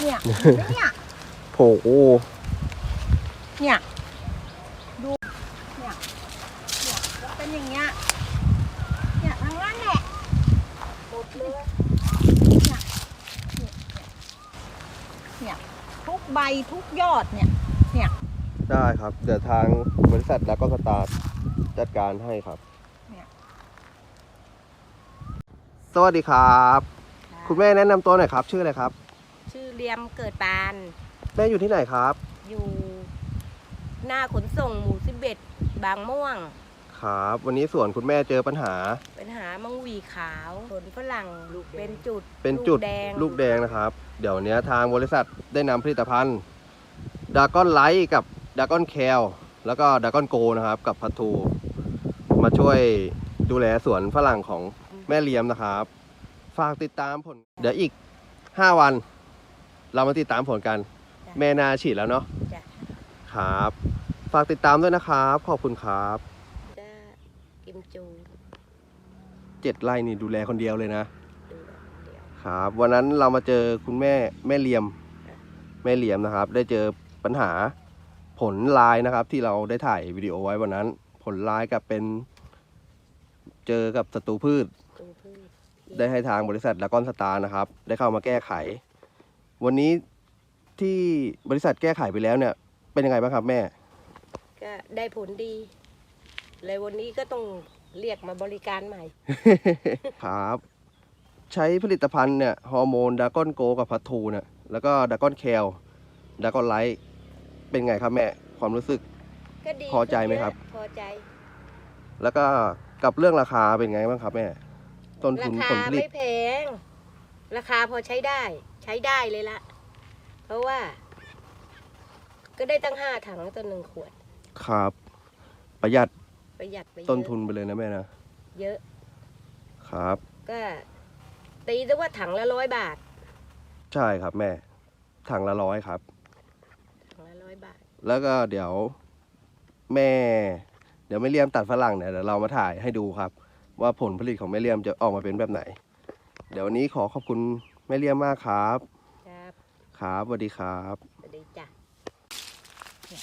เนี่ยเนี่ยโผเนี่ยดูเนี่ยเนี่ยจะเป็นอย่างเงี้ยเนี่ยทั้งนั้นแหละหมดเลยเนี่ยเนี่ยเนี่ยทุกใบทุกยอดเนี่ยได้ครับ เดี๋ยวทางบริษัทแล้วก็สตาร์ทจัดการให้ครับเนี่ยสวัสดีครับ คุณแม่แนะนำตัวหน่อยครับ ชื่ออะไรครับชื่อ เลียมเกิดปาน แม่อยู่ที่ไหนครับ อยู่หน้าขนส่งหมู่สิบเอ็ดบางม่วง ครับ วันนี้สวนคุณแม่เจอปัญหา เป็นหามังหวีขาวผลฝรั่งเป็นจุดเป็นจุดลูกแดงลูกแดงนะครับ เดี๋ยวเนี้ยทางบริษัทได้นำผลิตภัณฑ์ดากอนไลท์กับดากอนแคลแล้วก็ดากอนโกนะครับ กับพัทูมาช่วยดูแลสวนฝรั่งของแม่เลียมนะครับ ฝากติดตามผล เดี๋ยวอีก 5 วัน เรามาติดตามผลกันแม่นาฉีดแล้วเนาะจ้ะครับ ฝากติดตามด้วยนะครับ ขอบคุณครับจะกิมจูเจ็ดไร่นี่ดูแลคนเดียวเลยนะ ดูแบบเดียว ครับวันนั้นเรามาเจอคุณแม่แม่เหลี่ยม แม่เหลี่ยมนะครับ ได้เจอปัญหาผลลายนะครับ ที่เราได้ถ่ายวิดีโอไว้วันนั้น ผลลายกับเป็น เจอกับศัตรูพืช ดูพืชได้ให้ทางบริษัทดากอนสตาร์นะครับ ได้เข้ามาแก้ไข วันนี้ที่บริษัทแก้ไขไปแล้วเนี่ย เป็นยังไงบ้างครับแม่ ก็ได้ผลดี เลยวันนี้ก็ต้องเรียกมาบริการใหม่ ครับ ใช้ผลิตภัณฑ์เนี่ยฮอร์โมนดากอนโกกับพัททูเนี่ยแล้วก็ดากอนแคลดากอนไลท์เป็นไงครับแม่ ความรู้สึก ก็ดีพอใจไหมครับ พอใจ แล้วก็กับเรื่องราคาเป็นไงบ้างครับแม่ ต้นราทุนคาผลผลิตไม่แพง ราคาพอใช้ได้ ใช้ได้เลยละ เพราะว่า ก็ได้ตั้งห้าถังต่อหนึ่งขวด ครับ ประหยัดประหยัดไปเยอะต้นทุนไปเลยนะแม่นะ เยอะ ครับ ก็ตีซะว่าถังละร้อยบาท ใช่ครับแม่ ถังละร้อยครับ ถังละร้อยบาท แล้วก็เดี๋ยวแม่ เดี๋ยวแม่เลี่ยมตัดฝรั่งเนี่ยเดี๋ยวเรามาถ่ายให้ดูครับ ว่าผลผลิตของแม่เลี่ยมจะออกมาเป็นแบบไหน เดี๋ยววันนี้ขอขอบคุณ แม่เลี่ยมมากครับ ครับครับสวัสดีครับ สวัสดีจ้ะเนี่ย